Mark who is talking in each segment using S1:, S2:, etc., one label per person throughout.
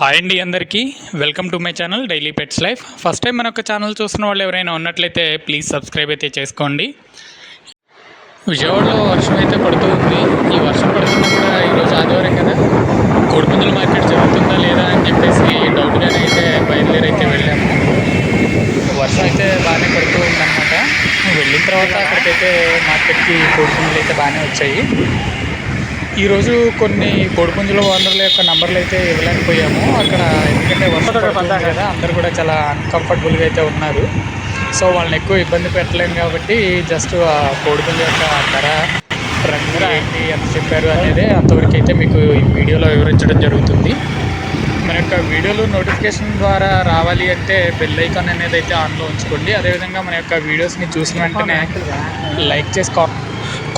S1: Hi అండి అందరికీ. Welcome to my channel daily pets life first time మన యొక్క ఛానల్ చూస్తున్న వాళ్ళు ఎవరైనా ఉన్నట్లయితే ప్లీజ్ సబ్స్క్రైబ్ అయితే చేసుకోండి. విజయవాడలో వర్షం అయితే పడుతూ ఉంది. ఈ వర్షం పడుతున్నా కూడా ఈరోజు ఆదివారం కదా. కోడిపుందుల మార్కెట్ జరుగుతుందా లేదా అని చెప్పేసి డౌట్గానే అయితే బయలుదేరి అయితే వెళ్ళాము. వర్షం అయితే బాగానే పడుతూ ఉందన్నమాట. వెళ్ళిన తర్వాత అక్కడికైతే మార్కెట్కి కోడిపుందులు అయితే బాగానే వచ్చాయి. ఈరోజు కొన్ని కోడిపుంజుల ఓనర్ల యొక్క నంబర్లు అయితే ఇవ్వలేకపోయాము. అక్కడ ఎందుకంటే వర్షం పడుతుంది కదా. అందరు కూడా చాలా అన్కంఫర్టబుల్గా అయితే ఉన్నారు. సో వాళ్ళని ఎక్కువ ఇబ్బంది పెట్టలేము కాబట్టి జస్ట్ ఆ కోడిపుంజు యొక్క ధర రంగు ఏంటి ఎంత చెప్పారు అనేది అంతవరకు అయితే మీకు ఈ వీడియోలో వివరించడం జరుగుతుంది. మన యొక్క వీడియోలు నోటిఫికేషన్ ద్వారా రావాలి అంటే బెల్ ఐకాన్ అనేది అయితే ఆన్లో ఉంచుకోండి. అదేవిధంగా మన యొక్క వీడియోస్ని చూసిన వెంటనే లైక్ చేసి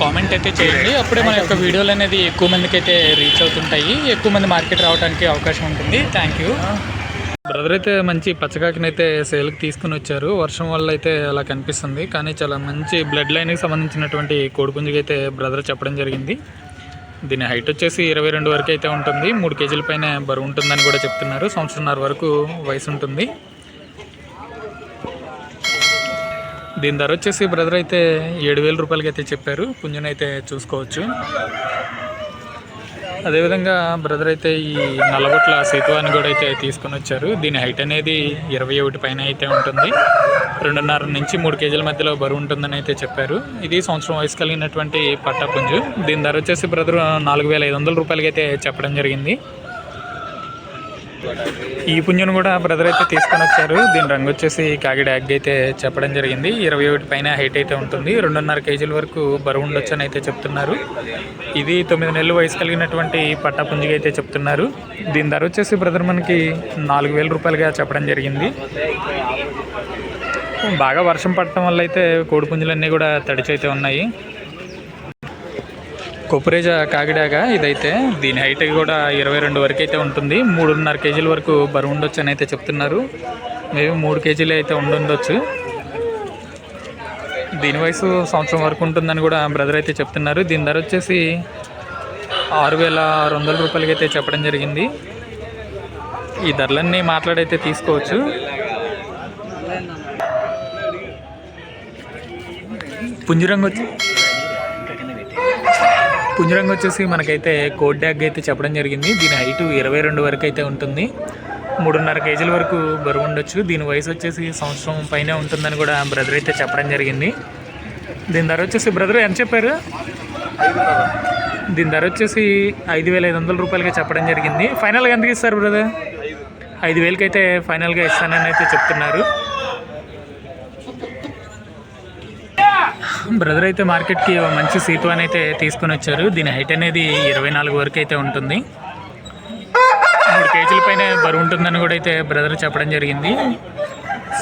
S1: కామెంట్ అయితే చేయండి. అప్పుడే మన యొక్క వీడియోలు అనేది ఎక్కువ మందికి అయితే రీచ్ అవుతుంటాయి. ఎక్కువ మంది మార్కెట్ రావడానికి అవకాశం ఉంటుంది. థ్యాంక్ యూ బ్రదర్ అయితే మంచి పచ్చకాకిని అయితే సేల్కి తీసుకుని వచ్చారు. వర్షం వల్ల అయితే అలా కనిపిస్తుంది. కానీ చాలా మంచి బ్లడ్ లైన్కి సంబంధించినటువంటి కోడిపుంజుకి అయితే బ్రదర్ చెప్పడం జరిగింది. దీని హైట్ వచ్చేసి ఇరవై రెండు వరకు అయితే ఉంటుంది. మూడు కేజీల పైన బరువు ఉంటుందని కూడా చెప్తున్నారు. సంవత్సరంన్నర వరకు వయసు ఉంటుంది. దీని ధర వచ్చేసి బ్రదర్ అయితే ఏడు వేల రూపాయలకి అయితే చెప్పారు. పుంజుని అయితే చూసుకోవచ్చు. అదేవిధంగా బ్రదర్ అయితే ఈ నల్లగొట్ల సేతువాన్ని కూడా అయితే తీసుకొని వచ్చారు. దీని హైట్ అనేది ఇరవై ఒకటి పైన అయితే ఉంటుంది. రెండున్నర నుంచి మూడు కేజీల మధ్యలో బరువు ఉంటుందని అయితే చెప్పారు. ఇది సంవత్సరం వయసు కలిగినటువంటి పట్టాపుంజు. దీని ధర వచ్చేసి బ్రదర్ నాలుగు వేల ఐదు వందల రూపాయలకి అయితే చెప్పడం జరిగింది. ఈ పుంజును కూడా బ్రదర్ అయితే తీసుకొని వచ్చారు. దీని రంగు వచ్చేసి కాగిడ యాగ్ అయితే చెప్పడం జరిగింది. ఇరవై ఒకటి పైన హైట్ అయితే ఉంటుంది. రెండున్నర కేజీల వరకు బరువు ఉండొచ్చు అని అయితే చెప్తున్నారు. ఇది తొమ్మిది నెలలు వయసు కలిగినటువంటి పట్టా పుంజిగా అయితే చెప్తున్నారు. దీని ధర వచ్చేసి బ్రదర్ మనకి నాలుగు వేల రూపాయలుగా చెప్పడం జరిగింది. బాగా వర్షం పడటం వల్ల అయితే కోడి పుంజులన్నీ కూడా తడిచి అయితే ఉన్నాయి. కొప్పురేజ కాకిడాక ఇదైతే. దీని హైట్ కూడా ఇరవై రెండు వరకు అయితే ఉంటుంది. మూడున్నర కేజీల వరకు బరువు ఉండొచ్చు అని అయితే చెప్తున్నారు. మేబీ మూడు కేజీలు అయితే ఉండుండొచ్చు దీని వయసు సంవత్సరం వరకు ఉంటుందని కూడా బ్రదర్ అయితే చెప్తున్నారు. దీని ధర వచ్చేసి ఆరు వేల ఆరు వందల రూపాయలకి అయితే చెప్పడం జరిగింది. ఈ ధరలన్నీ మాట్లాడైతే తీసుకోవచ్చు. పుంజురంగు వచ్చి పుంజరంగ వచ్చేసి మనకైతే కోడ్ డ్యాగ్ అయితే చెప్పడం జరిగింది. దీని హైట్ ఇరవై రెండు వరకు అయితే ఉంటుంది. మూడున్నర కేజీల వరకు బరువు ఉండొచ్చు. దీని వయసు వచ్చేసి సంవత్సరం పైనే ఉంటుందని కూడా బ్రదర్ అయితే చెప్పడం జరిగింది. దీని ధర వచ్చేసి బ్రదర్ ఎంత చెప్పారు? దీని ధర వచ్చేసి ఐదు వేల ఐదు వందల రూపాయలకి చెప్పడం జరిగింది. ఫైనల్గా ఎంతకి ఇస్తారు బ్రదర్? ఐదు వేలకైతే ఫైనల్గా ఇస్తానని అయితే చెప్తున్నారు. బ్రదర్ అయితే మార్కెట్కి మంచి సీతువాన్ అయితే తీసుకొని వచ్చారు. దీని హైట్ అనేది ఇరవై నాలుగు వరకు అయితే ఉంటుంది. మూడు కేజీల పైన బరువు ఉంటుందని కూడా అయితే బ్రదర్ చెప్పడం జరిగింది.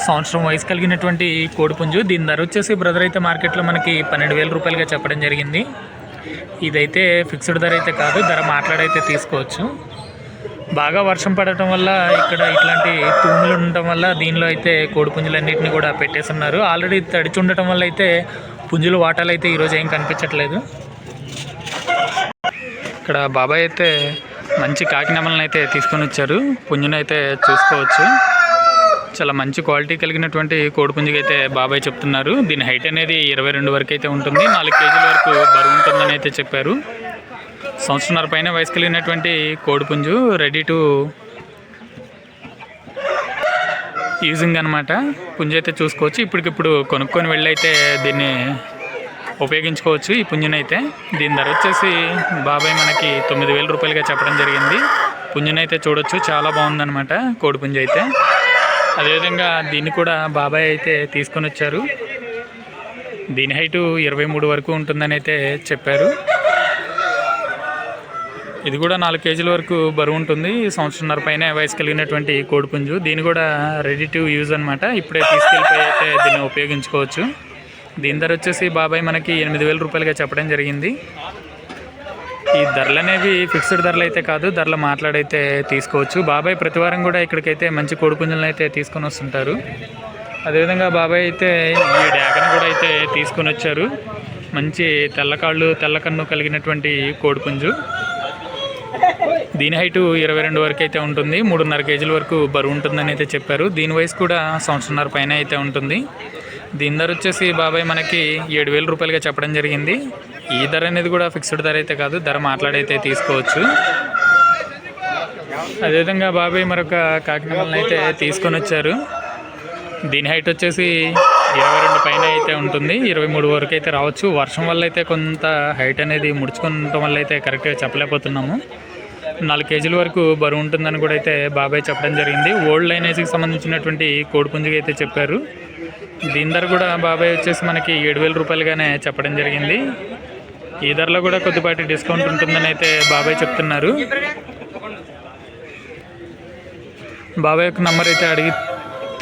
S1: సంవత్సరం వయసు కలిగినటువంటి కోడిపుంజు. దీని ధర వచ్చేసి బ్రదర్ అయితే మార్కెట్లో మనకి పన్నెండు వేల రూపాయలుగా చెప్పడం జరిగింది. ఇదైతే ఫిక్స్డ్ ధర అయితే కాదు ధర మాట్లాడైతే తీసుకోవచ్చు. బాగా వర్షం పడటం వల్ల ఇక్కడ ఇట్లాంటి తూములు ఉండటం వల్ల దీనిలో అయితే కోడిపుంజులన్నింటినీ కూడా పెట్టేస్తున్నారు. ఆల్రెడీ తడిచి ఉండటం వల్ల అయితే పుంజులు వాటాలు అయితే ఈరోజు ఏం కనిపించట్లేదు. ఇక్కడ బాబాయ్ అయితే మంచి కాకినమ్మలను అయితే తీసుకొని వచ్చారు. పుంజుని అయితే చూసుకోవచ్చు. చాలా మంచి క్వాలిటీ కలిగినటువంటి కోడిపుంజుకి అయితే బాబాయ్ చెప్తున్నారు. దీని హైట్ అనేది ఇరవై రెండు వరకు అయితే ఉంటుంది. నాలుగు కేజీల వరకు బరువు ఉంటుందని అయితే చెప్పారు. సంవత్సరంన్నర పైన వయసు కలిగినటువంటి కోడిపుంజు రెడీ టు యూజింగ్ అనమాట పుంజు అయితే చూసుకోవచ్చు. ఇప్పటికిప్పుడు కొనుక్కొని వెళ్ళైతే దీన్ని ఉపయోగించుకోవచ్చు ఈ పుంజునైతే. దీని ధర వచ్చేసి బాబాయ్ మనకి తొమ్మిది వేల రూపాయలుగా చెప్పడం జరిగింది. పుంజునైతే చూడొచ్చు. చాలా బాగుందనమాట కోడి పుంజ అయితే. అదేవిధంగా దీన్ని కూడా బాబాయ్ అయితే తీసుకొని వచ్చారు. దీని హైటు ఇరవై మూడు వరకు ఉంటుందని అయితే చెప్పారు. ఇది కూడా నాలుగు కేజీల వరకు బరువు ఉంటుంది. సంవత్సరంన్నర పైన వయసు కలిగినటువంటి కోడిపుంజు. దీని కూడా రెడీ టు యూజ్ అనమాట ఇప్పుడే తీసుకెళ్ళిపోయి అయితే దీన్ని ఉపయోగించుకోవచ్చు. దీని ధర వచ్చేసి బాబాయ్ మనకి ఎనిమిది వేల రూపాయలుగా చెప్పడం జరిగింది. ఈ ధరలు అనేవి ఫిక్స్డ్ ధరలు అయితే కాదు ధరలు మాట్లాడైతే తీసుకోవచ్చు. బాబాయ్ ప్రతి వారం కూడా ఇక్కడికైతే మంచి కోడిపుంజులను అయితే తీసుకొని వస్తుంటారు. అదేవిధంగా బాబాయ్ అయితే ఈ డ్యాగన్ కూడా అయితే తీసుకొని వచ్చారు. మంచి తెల్లకాళ్ళు తెల్లకన్ను కలిగినటువంటి కోడిపుంజు. దీని హైట్ ఇరవై రెండు వరకు అయితే ఉంటుంది. మూడున్నర కేజీల వరకు బరువు ఉంటుందని అయితే చెప్పారు. దీని వయసు కూడా సంవత్సరంన్నర పైన అయితే ఉంటుంది. దీని ధర వచ్చేసి బాబాయ్ మనకి ఏడు వేల రూపాయలుగా చెప్పడం జరిగింది. ఈ ధర అనేది కూడా ఫిక్స్డ్ ధర అయితే కాదు. ధర మాట్లాడైతే తీసుకోవచ్చు. అదేవిధంగా బాబాయ్ మరొక కాకినాడలను అయితే తీసుకొని వచ్చారు. దీని హైట్ వచ్చేసి ఇరవై రెండు పైన అయితే ఉంటుంది. ఇరవై మూడు వరకు అయితే రావచ్చు. వర్షం వల్ల అయితే కొంత హైట్ అనేది ముడుచుకుండటం వల్ల అయితే కరెక్ట్గా చెప్పలేకపోతున్నాము. నాలుగు కేజీల వరకు బరువు ఉంటుందని కూడా అయితే బాబాయ్ చెప్పడం జరిగింది. ఓల్డ్ లైనేజ్కి సంబంధించినటువంటి కోడిపుంజుగా అయితే చెప్పారు. దీని ధర కూడా బాబాయ్ వచ్చేసి మనకి ఏడు వేల రూపాయలుగానే చెప్పడం జరిగింది. ఈ ధరలో కూడా కొద్దిపాటి డిస్కౌంట్ ఉంటుందని అయితే బాబాయ్ చెప్తున్నారు. బాబాయ్ యొక్క నంబర్ అయితే అడిగి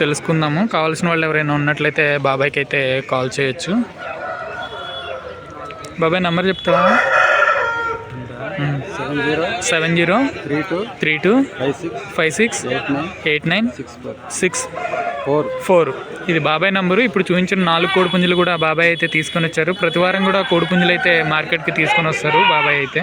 S1: తెలుసుకుందాము. కావాల్సిన వాళ్ళు ఎవరైనా ఉన్నట్లయితే బాబాయ్కి అయితే కాల్ చేయొచ్చు. బాబాయ్ నంబర్ చెప్తావా?
S2: Seven zero three two
S1: three two
S2: five six
S1: five six
S2: eight nine
S1: eight nine
S2: six four
S1: six
S2: four
S1: four. ఇది బాబాయ్ నంబరు. ఇప్పుడు చూపించిన నాలుగు కోడి పుంజులు కూడా బాబాయ్ అయితే తీసుకొని వచ్చారు. ప్రతి వారం కూడా కోడి పుంజులు అయితే మార్కెట్కి తీసుకొని వస్తారు బాబాయ్ అయితే.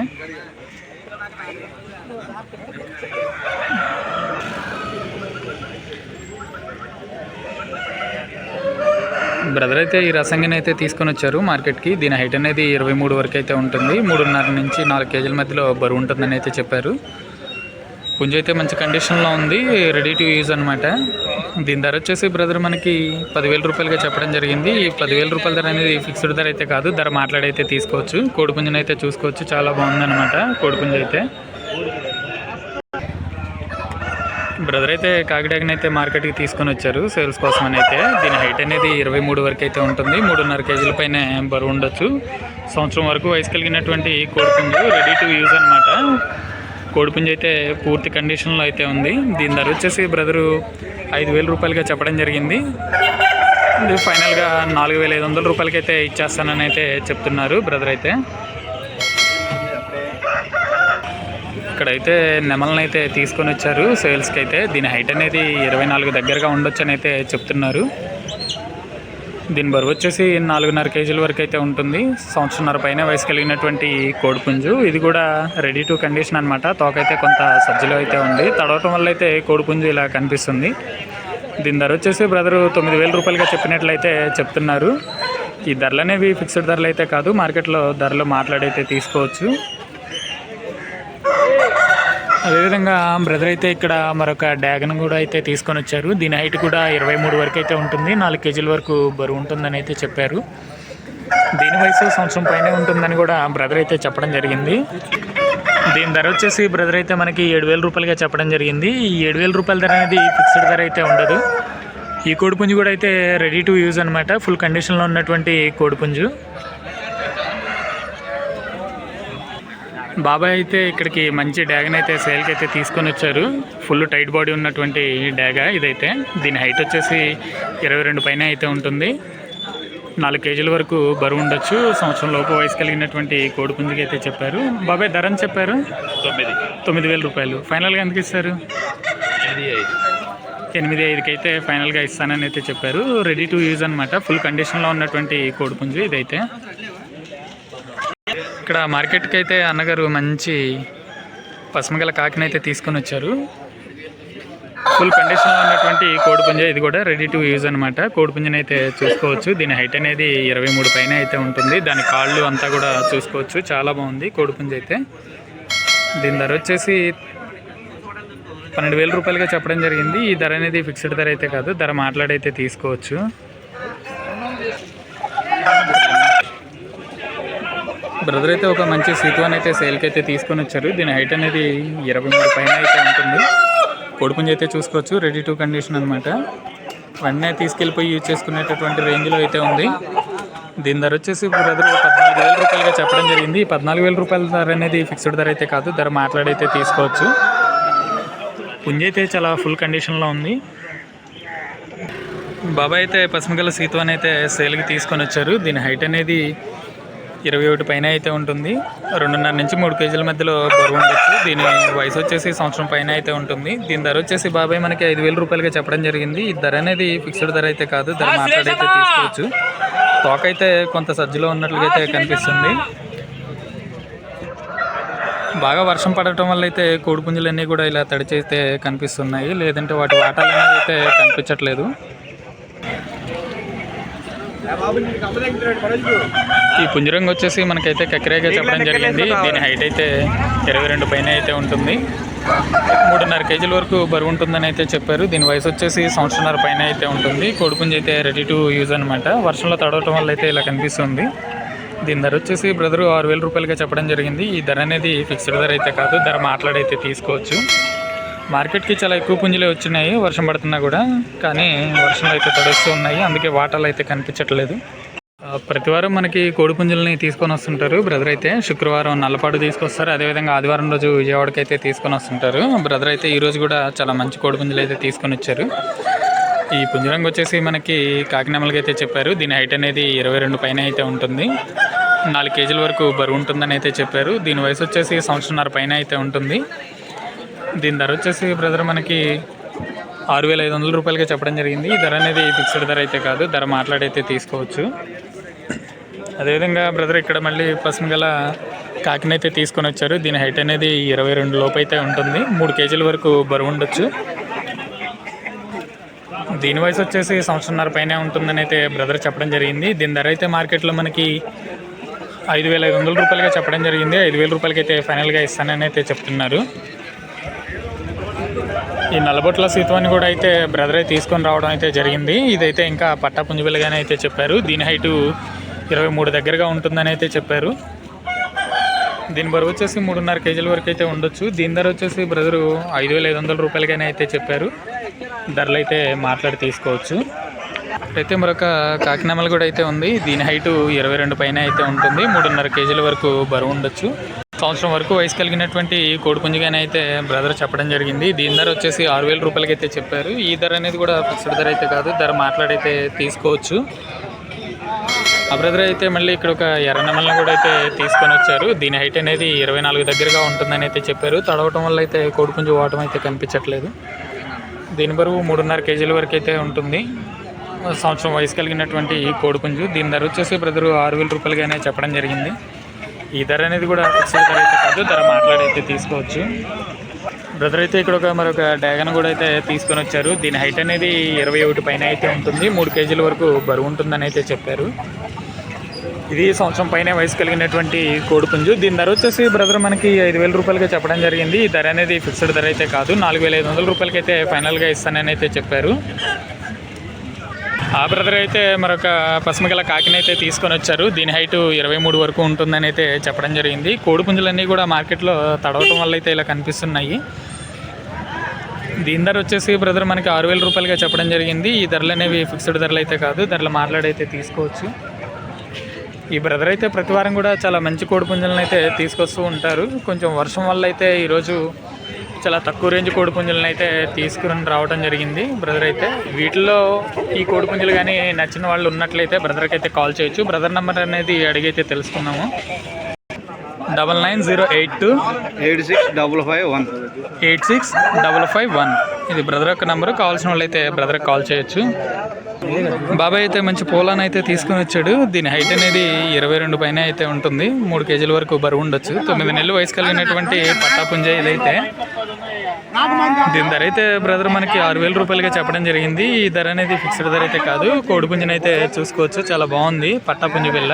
S1: బ్రదర్ అయితే ఈ రసంగిని అయితే తీసుకొని వచ్చారు మార్కెట్కి. దీని హైట్ అనేది ఇరవై మూడు వరకు అయితే ఉంటుంది. మూడున్నర నుంచి నాలుగు కేజీల మధ్యలో బరువు ఉంటుందని అయితే చెప్పారు. పుంజ అయితే మంచి కండిషన్లో ఉంది రెడీ టు యూజ్ అనమాట దీని ధర వచ్చేసి బ్రదర్ మనకి పదివేల రూపాయలుగా చెప్పడం జరిగింది. ఈ పదివేల రూపాయల ధర అనేది ఫిక్స్డ్ ధర అయితే కాదు. ధర మాట్లాడైతే తీసుకోవచ్చు. కోడిపుంజనైతే చూసుకోవచ్చు. చాలా బాగుందన్నమాట కోడిపుంజ అయితే. బ్రదర్ అయితే కాకిడాగని అయితే మార్కెట్కి తీసుకొని వచ్చారు సేల్స్ కోసం అని అయితే. దీని హైట్ అనేది ఇరవై మూడు వరకు అయితే ఉంటుంది. మూడున్నర కేజీల పైన బరువు ఉండొచ్చు. సంవత్సరం వరకు వయసు కలిగినటువంటి కోడిపుంజు రెడీ టు యూజ్ అనమాట కోడిపుంజు అయితే పూర్తి కండిషన్లో అయితే ఉంది. దీని ధర వచ్చేసి బ్రదరు ఐదు వేల రూపాయలుగా చెప్పడం జరిగింది. ఫైనల్గా నాలుగు వేల ఐదు వందల రూపాయలకి అయితే ఇచ్చేస్తానని అయితే చెప్తున్నారు బ్రదర్ అయితే. ఇక్కడైతే నెమలను అయితే తీసుకొని వచ్చారు. సేల్స్కి అయితే దీని హైట్ అనేది ఇరవై నాలుగు దగ్గరగా ఉండొచ్చు అని అయితే చెప్తున్నారు. దీని బరువు వచ్చేసి నాలుగున్నర కేజీల వరకు అయితే ఉంటుంది. సంవత్సరంన్నర పైన వయసు కలిగినటువంటి కోడిపుంజు. ఇది కూడా రెడీ టు కండిషన్ అనమాట తోకైతే కొంత సజ్జలో అయితే ఉంది. తడవటం వల్ల అయితే కోడిపుంజు ఇలా కనిపిస్తుంది. దీని ధర వచ్చేసి బ్రదరు తొమ్మిది వేల రూపాయలుగా చెప్పినట్లయితే చెప్తున్నారు. ఈ ధరలు అనేవి ఫిక్స్డ్ ధరలు అయితే కాదు. మార్కెట్లో ధరలు మాట్లాడైతే తీసుకోవచ్చు. అదేవిధంగా బ్రదర్ అయితే ఇక్కడ మరొక డ్యాగన్ కూడా అయితే తీసుకొని వచ్చారు. దీని హైట్ కూడా ఇరవై మూడు వరకు అయితే ఉంటుంది. నాలుగు కేజీల వరకు బరువు ఉంటుందని అయితే చెప్పారు. దీని వయసు సంవత్సరం పైనే ఉంటుందని కూడా బ్రదర్ అయితే చెప్పడం జరిగింది. దీని ధర వచ్చేసి బ్రదర్ అయితే మనకి ఏడు వేల రూపాయలుగా చెప్పడం జరిగింది. ఈ ఏడు వేల రూపాయల ధర అనేది ఫిక్స్డ్ ధర అయితే ఉండదు. ఈ కోడిపుంజు కూడా అయితే రెడీ టు యూజ్ అనమాట ఫుల్ కండిషన్లో ఉన్నటువంటి కోడిపుంజు. బాబాయ్ అయితే ఇక్కడికి మంచి డ్యాగన్ అయితే సేల్కి అయితే తీసుకొని వచ్చారు. ఫుల్ టైట్ బాడీ ఉన్నటువంటి డ్యాగా ఇదైతే. దీని హైట్ వచ్చేసి ఇరవై రెండు పైన అయితే ఉంటుంది. నాలుగు కేజీల వరకు బరువు ఉండొచ్చు. సంవత్సరం లోపు వయసు కలిగినటువంటి కోడిపుంజుకి అయితే చెప్పారు. బాబాయ్ ధర అని చెప్పారు?
S2: తొమ్మిది.
S1: తొమ్మిది వేల రూపాయలు. ఫైనల్గా ఎంత ఇస్తారు?
S2: ఎనిమిది
S1: ఐదుకి అయితే ఫైనల్గా ఇస్తానని అయితే చెప్పారు. రెడీ టు యూజ్ అనమాట ఫుల్ కండిషన్లో ఉన్నటువంటి కోడిపుంజు ఇదైతే. ఇక్కడ మార్కెట్కి అయితే అన్నగారు మంచి పసుమగల కాకిని అయితే తీసుకొని వచ్చారు. ఫుల్ కండిషన్లో ఉన్నటువంటి కోడిపుంజ ఇది కూడా రెడీ టు యూజ్ అనమాట కోడిపుంజని అయితే చూసుకోవచ్చు. దీని హైట్ అనేది ఇరవై మూడు పైన అయితే ఉంటుంది. దాని కాళ్ళు అంతా కూడా చూసుకోవచ్చు. చాలా బాగుంది కోడిపుంజ అయితే. దీని ధర వచ్చేసి పన్నెండు వేల రూపాయలుగా చెప్పడం జరిగింది. ఈ ధర అనేది ఫిక్స్డ్ ధర అయితే కాదు. ధర మాట్లాడైతే తీసుకోవచ్చు. బ్రదర్ అయితే ఒక మంచి సీతువన్ అయితే సేల్కి అయితే తీసుకొని వచ్చారు. దీని హైట్ అనేది ఇరవై మూడు పైన అయితే ఉంటుంది. కొడుపుంజి అయితే చూసుకోవచ్చు రెడీ టు కండిషన్ అనమాట వెంటనే తీసుకెళ్ళిపోయి యూజ్ చేసుకునేటటువంటి రేంజ్లో అయితే ఉంది. దీని ధర వచ్చేసి బ్రదర్ పద్నాలుగు వేల రూపాయలుగా చెప్పడం జరిగింది. ఈ పద్నాలుగు వేల రూపాయల ధర అనేది ఫిక్స్డ్ ధర అయితే కాదు ధర మాట్లాడైతే తీసుకోవచ్చు. పుంజ అయితే చాలా ఫుల్ కండిషన్లో ఉంది. బాబాయ్ అయితే పసుమగల సీతువన్ అయితే సేల్కి తీసుకొని వచ్చారు. దీని హైట్ అనేది ఇరవై ఒకటి పైన అయితే ఉంటుంది. రెండున్నర నుంచి మూడు కేజీల మధ్యలో బరువు ఉండొచ్చు. దీని వయసు వచ్చేసి సంవత్సరం పైన అయితే ఉంటుంది. దీని ధర వచ్చేసి బాబాయ్ మనకి ఐదు వేల రూపాయలుగా చెప్పడం జరిగింది. ఈ ధర అనేది ఫిక్స్డ్ ధర అయితే కాదు. ధర మాట్లాడైతే తీసుకోవచ్చు. తోక అయితే కొంత సజ్జలో ఉన్నట్లుగా అయితే కనిపిస్తుంది. బాగా వర్షం పడటం వల్ల అయితే కోడిపుంజులన్నీ కూడా ఇలా తడిచైతే కనిపిస్తున్నాయి. లేదంటే వాటి వాటాలు అయితే కనిపించట్లేదు. ఈ పుంజరంగు వచ్చేసి మనకైతే కక్కిరేగా చెప్పడం జరిగింది. దీని హైట్ అయితే ఇరవై రెండు పైన అయితే ఉంటుంది. మూడున్నర కేజీల వరకు బరువు ఉంటుందని అయితే చెప్పారు. దీని వయసు వచ్చేసి సంవత్సరంన్నర పైన అయితే ఉంటుంది. కోడిపుంజి అయితే రెడీ టు యూజ్ అనమాట వర్షంలో తడవటం వల్ల అయితే ఇలా కనిపిస్తుంది. దీని ధర వచ్చేసి బ్రదరు ఆరు వేల రూపాయలుగా చెప్పడం జరిగింది. ఈ ధర అనేది ఫిక్స్డ్ ధర అయితే కాదు. ధర మాట్లాడైతే తీసుకోవచ్చు. మార్కెట్కి చాలా ఎక్కువ పుంజులే వచ్చినాయి వర్షం పడుతున్నా కూడా. కానీ వర్షంలో అయితే తడుస్తూ ఉన్నాయి అందుకే వాటాలు అయితే కనిపించట్లేదు. ప్రతివారం మనకి కోడి పుంజుల్ని తీసుకొని వస్తుంటారు. బ్రదర్ అయితే శుక్రవారం నల్లపాడు తీసుకొస్తారు. అదేవిధంగా ఆదివారం రోజు విజయవాడకి అయితే తీసుకొని వస్తుంటారు. బ్రదర్ అయితే ఈరోజు కూడా చాలా మంచి కోడి పుంజులు అయితే తీసుకొని వచ్చారు. ఈ పుంజరంగు వచ్చేసి మనకి కాకినామలకి అయితే చెప్పారు. దీని హైట్ అనేది ఇరవై రెండు పైన అయితే ఉంటుంది. నాలుగు కేజీల వరకు బరువు ఉంటుందని అయితే చెప్పారు. దీని వయసు వచ్చేసి సంవత్సరంన్నర పైన అయితే ఉంటుంది. దీని ధర వచ్చేసి బ్రదర్ మనకి ఆరు వేల ఐదు వందల రూపాయలకి చెప్పడం జరిగింది. ఈ ధర అనేది ఫిక్స్డ్ ధర అయితే కాదు. ధర మాట్లాడైతే తీసుకోవచ్చు. అదేవిధంగా బ్రదర్ ఇక్కడ మళ్ళీ పసుపు గల కాకినైతే తీసుకొని వచ్చారు. దీని హైట్ అనేది ఇరవై రెండు లోపు అయితే ఉంటుంది. మూడు కేజీల వరకు బరువు ఉండొచ్చు. దీని వయసు వచ్చేసి సంవత్సరంన్నర పైనే ఉంటుందని అయితే బ్రదర్ చెప్పడం జరిగింది. దీని ధర అయితే మార్కెట్లో మనకి ఐదు వేల ఐదు వందల రూపాయలుగా చెప్పడం జరిగింది. ఐదు వేల రూపాయలకి అయితే ఫైనల్గా ఇస్తానని అయితే చెప్తున్నారు. ఈ నల్లబొట్ల సీతవాన్ని కూడా అయితే బ్రదరే తీసుకొని రావడం అయితే జరిగింది. ఇదైతే ఇంకా పట్టా పుంజుబిల్లగానే అయితే చెప్పారు. దీని హైటు ఇరవై మూడు దగ్గరగా ఉంటుందని అయితే చెప్పారు. దీని బరువు వచ్చేసి మూడున్నర కేజీల వరకు అయితే ఉండొచ్చు. దీని ధర వచ్చేసి బ్రదరు ఐదు వేల ఐదు వందల రూపాయలుగానే అయితే చెప్పారు. ధరలు అయితే మాట్లాడి తీసుకోవచ్చు. అయితే మరొక కాకినామలు కూడా అయితే ఉంది. దీని హైటు ఇరవై రెండు పైన అయితే ఉంటుంది. మూడున్నర కేజీల వరకు బరువు ఉండొచ్చు. సంవత్సరం వరకు వయసు కలిగినటువంటి కోడిపుంజిగానే అయితే బ్రదర్ చెప్పడం జరిగింది. దీని ధర వచ్చేసి ఆరు వేల రూపాయలకి అయితే చెప్పారు. ఈ ధర అనేది కూడా ఫిక్స్డ్ ధర అయితే కాదు. ధర మాట్లాడైతే తీసుకోవచ్చు. ఆ బ్రదర్ అయితే మళ్ళీ ఇక్కడ ఒక ఎర్రనెమల్ని కూడా అయితే తీసుకొని వచ్చారు. దీని హైట్ అనేది ఇరవై నాలుగు దగ్గరగా ఉంటుందని అయితే చెప్పారు. తడవటం వల్ల అయితే కోడిపుంజు వాటం అయితే కనిపించట్లేదు. దీని బరువు మూడున్నర కేజీల వరకు అయితే ఉంటుంది. సంవత్సరం వయసు కలిగినటువంటి ఈ కోడిపుంజు. దీని ధర వచ్చేసి బ్రదరు ఆరు వేల రూపాయలుగానే చెప్పడం జరిగింది. ఈ ధర అనేది కూడా ఫిక్స్డ్ ధర అయితే కాదు. ధర మాట్లాడైతే తీసుకోవచ్చు. బ్రదర్ అయితే ఇక్కడ ఒక మరొక డ్యాగన్ కూడా అయితే తీసుకొని వచ్చారు. దీని హైట్ అనేది ఇరవై ఒకటి పైన అయితే ఉంటుంది. మూడు కేజీల వరకు బరువు ఉంటుందని అయితే చెప్పారు. ఇది సంవత్సరం పైన వయసు కలిగినటువంటి కోడిపుంజు. దీని ధర వచ్చేసి బ్రదర్ మనకి ఐదు వేల రూపాయలకి చెప్పడం జరిగింది. ఈ ధర అనేది ఫిక్స్డ్ ధర అయితే కాదు. నాలుగు వేల ఐదు వందల రూపాయలకి అయితే ఫైనల్గా ఇస్తానని అయితే చెప్పారు. ఆ బ్రదర్ అయితే మరొక పసుమగల కాకిని అయితే తీసుకొని వచ్చారు. దీని హైట్ ఇరవై మూడు వరకు ఉంటుందని అయితే చెప్పడం జరిగింది. కోడిపుంజులన్నీ కూడా మార్కెట్లో తడవటం వల్ల అయితే ఇలా కనిపిస్తున్నాయి. దీని ధర వచ్చేసి బ్రదర్ మనకి ఆరు వేల రూపాయలుగా చెప్పడం జరిగింది. ఈ ధరలు అనేవి ఫిక్స్డ్ ధరలు అయితే కాదు ధరలు మాట్లాడైతే తీసుకోవచ్చు. ఈ బ్రదర్ అయితే ప్రతి వారం కూడా చాలా మంచి కోడిపుంజలను అయితే తీసుకొస్తూ ఉంటారు. కొంచెం వర్షం వల్ల అయితే ఈరోజు చాలా తక్కువ రేంజ్ కోడిపుంజలను అయితే తీసుకుని రావడం జరిగింది బ్రదర్ అయితే. వీటిలో ఈ కోడిపుంజలు కానీ నచ్చిన వాళ్ళు ఉన్నట్లయితే బ్రదర్కి అయితే కాల్ చేయొచ్చు. బ్రదర్ నెంబర్ అనేది అడిగైతే తెలుసుకుందాము. Double nine zero eight two
S3: eight six double five one
S1: eight six double five one ఇది బ్రదర్ యొక్క నెంబర్ కావాల్సిన వాళ్ళు అయితే బ్రదర్కి కాల్ చేయొచ్చు. బాబాయ్ అయితే మంచి పోలాన్ అయితే తీసుకొని వచ్చాడు. దీని హైట్ అనేది ఇరవై రెండు పైన అయితే ఉంటుంది. మూడు కేజీల వరకు బరువు ఉండొచ్చు. తొమ్మిది నెలలు వయసు కలిగినటువంటి పట్టాపుంజ ఇదైతే. దీని ధర అయితే బ్రదర్ మనకి ఆరు వేల రూపాయలుగా చెప్పడం జరిగింది. ఈ ధర అనేది ఫిక్స్డ్ ధర అయితే కాదు. కోడిపుంజని అయితే చూసుకోవచ్చు. చాలా బాగుంది. పట్టాపుంజ పిల్ల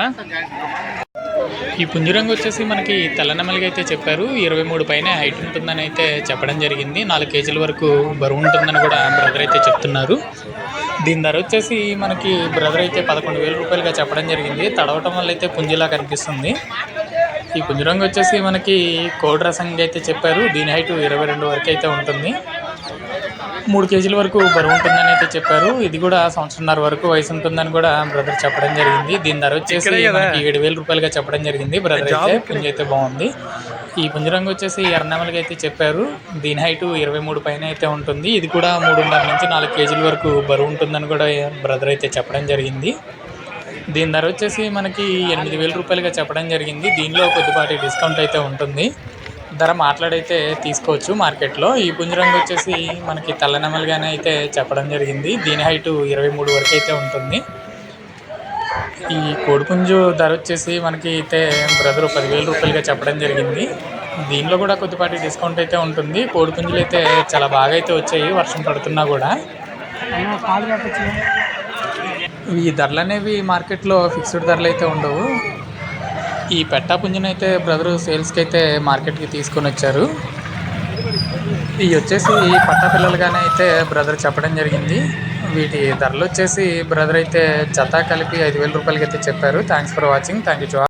S1: ఈ పుంజరంగు వచ్చేసి మనకి తెల్లనెమలిగా అయితే చెప్పారు. ఇరవై మూడు పైన హైట్ ఉంటుందని అయితే చెప్పడం జరిగింది. నాలుగు కేజీల వరకు బరువు ఉంటుందని కూడా బ్రదర్ అయితే చెప్తున్నారు. దీని ధర వచ్చేసి మనకి బ్రదర్ అయితే పదకొండు వేల రూపాయలుగా చెప్పడం జరిగింది. తడవటం వల్ల అయితే పుంజిలా కనిపిస్తుంది. ఈ పుంజరంగు వచ్చేసి మనకి కోడి రసంగా అయితే చెప్పారు. దీని హైట్ ఇరవై రెండు వరకు అయితే ఉంటుంది. మూడు కేజీల వరకు బరువు ఉంటుందని అయితే చెప్పారు. ఇది కూడా సంవత్సరంన్నర వరకు వయసు ఉంటుందని కూడా బ్రదర్ చెప్పడం జరిగింది. దీని ధర వచ్చేసి మనకి ఏడు వేల రూపాయలుగా చెప్పడం జరిగింది. బ్రదర్ అయితే పుంజ అయితే బాగుంది. ఈ పుంజరంగు వచ్చేసి ఎర్రనెమలకి అయితే చెప్పారు. దీని హైట్ ఇరవై మూడు పైన అయితే ఉంటుంది. ఇది కూడా మూడున్నర నుంచి నాలుగు కేజీల వరకు బరువు ఉంటుందని కూడా బ్రదర్ అయితే చెప్పడం జరిగింది. దీని ధర వచ్చేసి మనకి ఎనిమిది వేల రూపాయలుగా చెప్పడం జరిగింది. దీనిలో కొద్దిపాటి డిస్కౌంట్ అయితే ఉంటుంది. ధర మాట్లాడైతే తీసుకోవచ్చు మార్కెట్లో. ఈ పుంజరంగు వచ్చేసి మనకి తెల్లనెమలుగానే అయితే చెప్పడం జరిగింది. దీని హైట్ ఇరవై మూడు వరకు అయితే ఉంటుంది. ఈ కోడిపుంజు ధర వచ్చేసి మనకి అయితే బ్రదర్ పదివేల రూపాయలుగా చెప్పడం జరిగింది. దీనిలో కూడా కొద్దిపాటి డిస్కౌంట్ అయితే ఉంటుంది. కోడిపుంజులు అయితే చాలా బాగా అయితే వచ్చాయి. వర్షం పడుతున్నా కూడా. ఈ ధరలు అనేవి మార్కెట్లో ఫిక్స్డ్ ధరలు అయితే ఉండవు. ఈ పెట్టా పుంజుని అయితే బ్రదరు సేల్స్కి అయితే మార్కెట్కి తీసుకొని వచ్చారు. ఇవి వచ్చేసి పట్టా పిల్లలుగానే అయితే బ్రదర్ చెప్పడం జరిగింది. వీటి ధరలు వచ్చేసి బ్రదర్ అయితే జత కలిపి ఐదు వేల రూపాయలకి అయితే చెప్పారు thanks for watching thank you